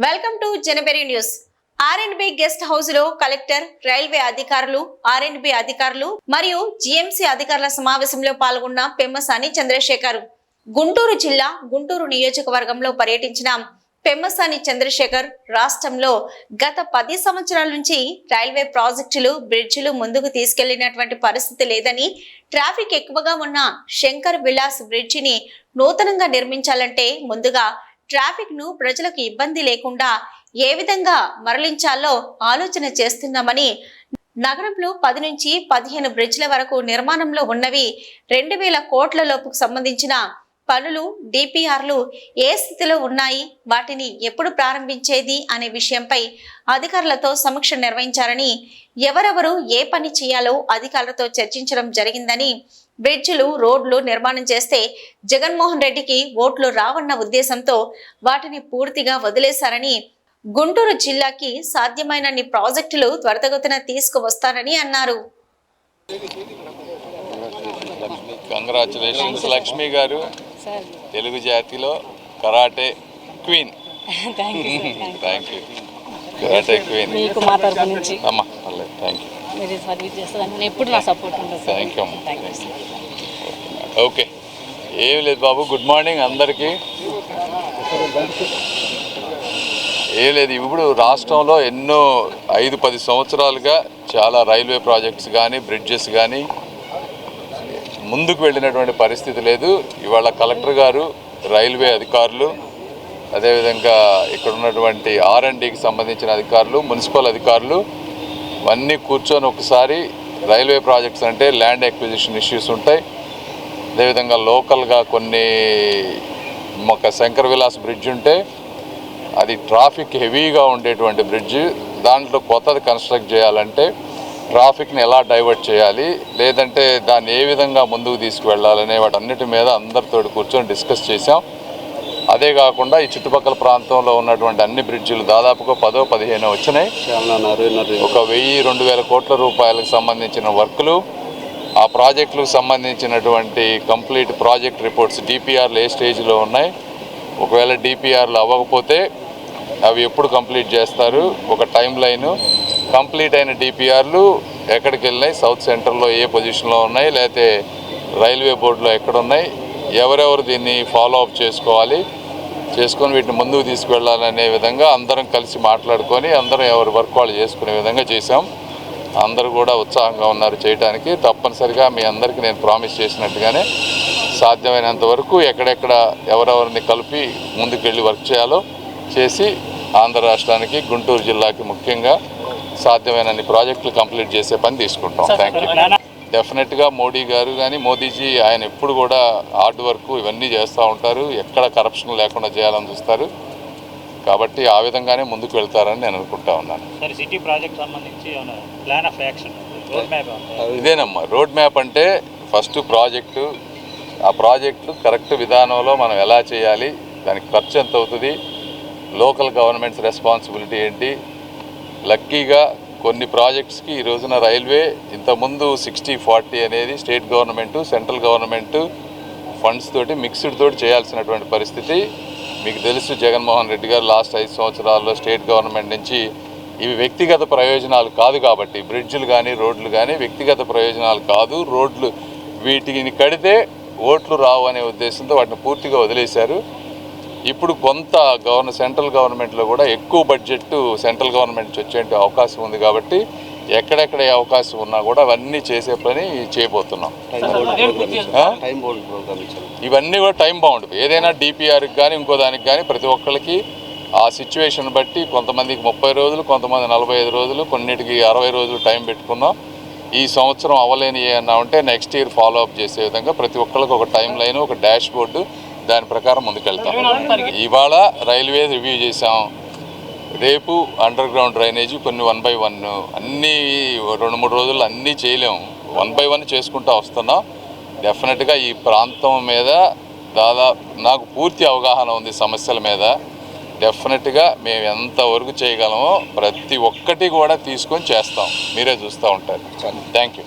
Welcome news R and B guest హౌస్లో collector railway అధికారులు R అధికారులు మరియు జిఎంసి అధికారుల సమావేశంలో పాల్గొన్న పెమ్మసాని చంద్రశేఖర్. గుంటూరు జిల్లా గుంటూరు నియోజకవర్గంలో పర్యటించిన పెమ్మసాని చంద్రశేఖర్ రాష్ట్రంలో గత పది సంవత్సరాల నుంచి రైల్వే ప్రాజెక్టులు బ్రిడ్జిలు ముందుకు తీసుకెళ్ళినటువంటి పరిస్థితి లేదని ట్రాఫిక్ ఎక్కువగా ఉన్న శంకర్ విలాస్ బ్రిడ్జిని నూతనంగా నిర్మించాలంటే ముందుగా ట్రాఫిక్ను ప్రజలకు ఇబ్బంది లేకుండా ఏ విధంగా మరలించాలో ఆలోచన చేస్తున్నామని నగరంలో పది నుంచి పదిహేను బ్రిడ్జ్ల వరకు నిర్మాణంలో ఉన్నవి రెండు వేల కోట్ల లోపుకు సంబంధించిన పనులు డిపిఆర్లు ఏ స్థితిలో ఉన్నాయి వాటిని ఎప్పుడు ప్రారంభించేది అనే విషయంపై అధికారులతో సమీక్ష నిర్వహించారని ఎవరెవరు ఏ పని చేయాలో అధికారులతో చర్చించడం జరిగిందని బ్రిడ్జిలు రోడ్లు నిర్మాణం చేస్తే జగన్మోహన్ రెడ్డికి ఓట్లు రావన్న ఉద్దేశంతో వాటిని పూర్తిగా వదిలేశారని గుంటూరు జిల్లాకి సాధ్యమైనన్ని ప్రాజెక్టులు త్వరితగతిన తీసుకువస్తారని అన్నారు. కంగ్రాచులేషన్స్ లక్ష్మి గారు. తెలుగు జాతిలో karate queen. Thank you karate queen. అమ్మా థ్యాంక్ యూ మీరు సర్వీస్ చేస్తారని ఎప్పుడు నా సపోర్ట్ ఉంటుంది థ్యాంక్ యూ ఓకే ఏం లేదు బాబు గుడ్ మార్నింగ్ అందరికీ. ఏం లేదు ఇప్పుడు రాష్ట్రంలో ఎన్నో ఐదు పది సంవత్సరాలుగా చాలా రైల్వే ప్రాజెక్ట్స్ కానీ బ్రిడ్జెస్ కానీ ముందుకు వెళ్ళినటువంటి పరిస్థితి లేదు. ఇవాళ కలెక్టర్ గారు రైల్వే అధికారులు అదేవిధంగా ఇక్కడ ఉన్నటువంటి ఆర్ అండ్ డికి సంబంధించిన అధికారులు మున్సిపల్ అధికారులు అవన్నీ కూర్చొని ఒకసారి రైల్వే ప్రాజెక్ట్స్ అంటే ల్యాండ్ ఎక్విజిషన్ ఇష్యూస్ ఉంటాయి. అదేవిధంగా లోకల్గా కొన్ని ఒక శంకర్ విలాస్ బ్రిడ్జ్ ఉంటే అది ట్రాఫిక్ హెవీగా ఉండేటువంటి బ్రిడ్జ్. దాంట్లో కొత్తది కన్స్ట్రక్ట్ చేయాలంటే ట్రాఫిక్ని ఎలా డైవర్ట్ చేయాలి లేదంటే దాన్ని ఏ విధంగా ముందుకు తీసుకువెళ్ళాలనే వాటన్నిటి మీద అందరితో కూర్చొని డిస్కస్ చేసాం అదే కాకుండా ఈ చుట్టుపక్కల ప్రాంతంలో ఉన్నటువంటి అన్ని బ్రిడ్జిలు దాదాపుగా పదో పదిహేను వచ్చినాయి. ఒక వెయ్యి రెండు వేల కోట్ల రూపాయలకు సంబంధించిన వర్కులు ఆ ప్రాజెక్టులకు సంబంధించినటువంటి కంప్లీట్ ప్రాజెక్ట్ రిపోర్ట్స్ డిపిఆర్లు ఏ స్టేజ్లో ఉన్నాయి ఒకవేళ డిపిఆర్లు అవ్వకపోతే అవి ఎప్పుడు కంప్లీట్ చేస్తారు ఒక టైం లైను కంప్లీట్ అయిన డిపిఆర్లు ఎక్కడికి వెళ్ళినాయి సౌత్ సెంటర్లో ఏ పొజిషన్లో ఉన్నాయి లేకపోతే రైల్వే బోర్డులో ఎక్కడున్నాయి ఎవరెవరు దీన్ని ఫాలో అప్ చేసుకోవాలి చేసుకొని వీటిని ముందుకు తీసుకువెళ్ళాలనే విధంగా అందరం కలిసి మాట్లాడుకొని అందరం ఎవరి వర్క్ వాళ్ళు చేసుకునే విధంగా చేశాం. అందరూ కూడా ఉత్సాహంగా ఉన్నారు చేయడానికి తప్పనిసరిగా మీ అందరికీ నేను ప్రామిస్ చేసినట్టుగానే సాధ్యమైనంత వరకు ఎక్కడెక్కడ ఎవరెవరిని కలిపి ముందుకెళ్ళి వర్క్ చేయాలో చేసి ఆంధ్ర రాష్ట్రానికి గుంటూరు జిల్లాకి ముఖ్యంగా సాధ్యమైన ప్రాజెక్టులు కంప్లీట్ చేసే పని తీసుకుంటాం. థ్యాంక్ యూ డెఫినెట్గా మోడీ గారు కానీ మోదీజీ ఆయన ఎప్పుడు కూడా హార్డ్ వర్క్ ఇవన్నీ చేస్తూ ఉంటారు. ఎక్కడ కరప్షన్ లేకుండా చేయాలని చూస్తారు. కాబట్టి ఆ విధంగానే ముందుకు వెళ్తారని నేను అనుకుంటా ఉన్నాను. సార్ సిటీ ప్రాజెక్ట్ సంబంధించి ఏమైనా plan of action road map ఇదేనమ్మా. Road map అంటే ఫస్ట్ ప్రాజెక్టు ఆ ప్రాజెక్టు కరెక్ట్ విధానంలో మనం ఎలా చేయాలి దానికి ఖర్చు ఎంత అవుతుంది లోకల్ గవర్నమెంట్స్ రెస్పాన్సిబిలిటీ ఏంటి లక్కీగా కొన్ని ప్రాజెక్ట్స్కి ఈ రోజున రైల్వే ఇంతకుముందు సిక్స్టీ ఫార్టీ అనేది state government central government funds తోటి మిక్స్డ్ తోటి చేయాల్సినటువంటి పరిస్థితి. మీకు తెలుసు జగన్మోహన్ రెడ్డి గారు లాస్ట్ ఐదు సంవత్సరాల్లో స్టేట్ గవర్నమెంట్ నుంచి ఇవి వ్యక్తిగత ప్రయోజనాలు కాదు కాబట్టి బ్రిడ్జ్లు కానీ రోడ్లు కానీ వ్యక్తిగత ప్రయోజనాలు కాదు. రోడ్లు వీటిని కడితే ఓట్లు రావు అనే ఉద్దేశంతో వాటిని పూర్తిగా వదిలేశారు. ఇప్పుడు కొంత గవర్న సెంట్రల్ గవర్నమెంట్లో కూడా ఎక్కువ బడ్జెట్ సెంట్రల్ గవర్నమెంట్ నుంచి వచ్చే అవకాశం ఉంది కాబట్టి ఎక్కడెక్కడ ఏ అవకాశం ఉన్నా కూడా అవన్నీ చేసే పని చేయబోతున్నాం. ఇవన్నీ కూడా టైం బౌండ్ ఏదైనా డిపిఆర్కి కానీ ఇంకో దానికి కానీ ప్రతి ఒక్కరికి ఆ సిచ్యువేషన్ బట్టి కొంతమందికి ముప్పై రోజులు కొంతమంది నలభై ఐదు రోజులు కొన్నిటికి అరవై రోజులు టైం పెట్టుకున్నాం. ఈ సంవత్సరం అవ్వలేని ఏమన్నా ఉంటే నెక్స్ట్ ఇయర్ ఫాలో అప్ చేసే విధంగా ప్రతి ఒక్కరికి ఒక టైం లైన్ ఒక డాష్ బోర్డు దాని ప్రకారం ముందుకెళ్తాం. ఇవాళ రైల్వే రివ్యూ చేసాం రేపు అండర్ గ్రౌండ్ డ్రైనేజీ కొన్ని వన్ బై వన్ అన్నీ రెండు మూడు రోజులు అన్నీ చేయలేము వన్ బై వన్ చేసుకుంటూ వస్తున్నాం. డెఫినెట్గా ఈ ప్రాంతం మీద దాదాపు నాకు పూర్తి అవగాహన ఉంది సమస్యల మీద. డెఫినెట్గా మేము ఎంతవరకు చేయగలమో ప్రతి ఒక్కటి కూడా తీసుకొని చేస్తాం. మీరే చూస్తూ ఉంటారు. Thank you.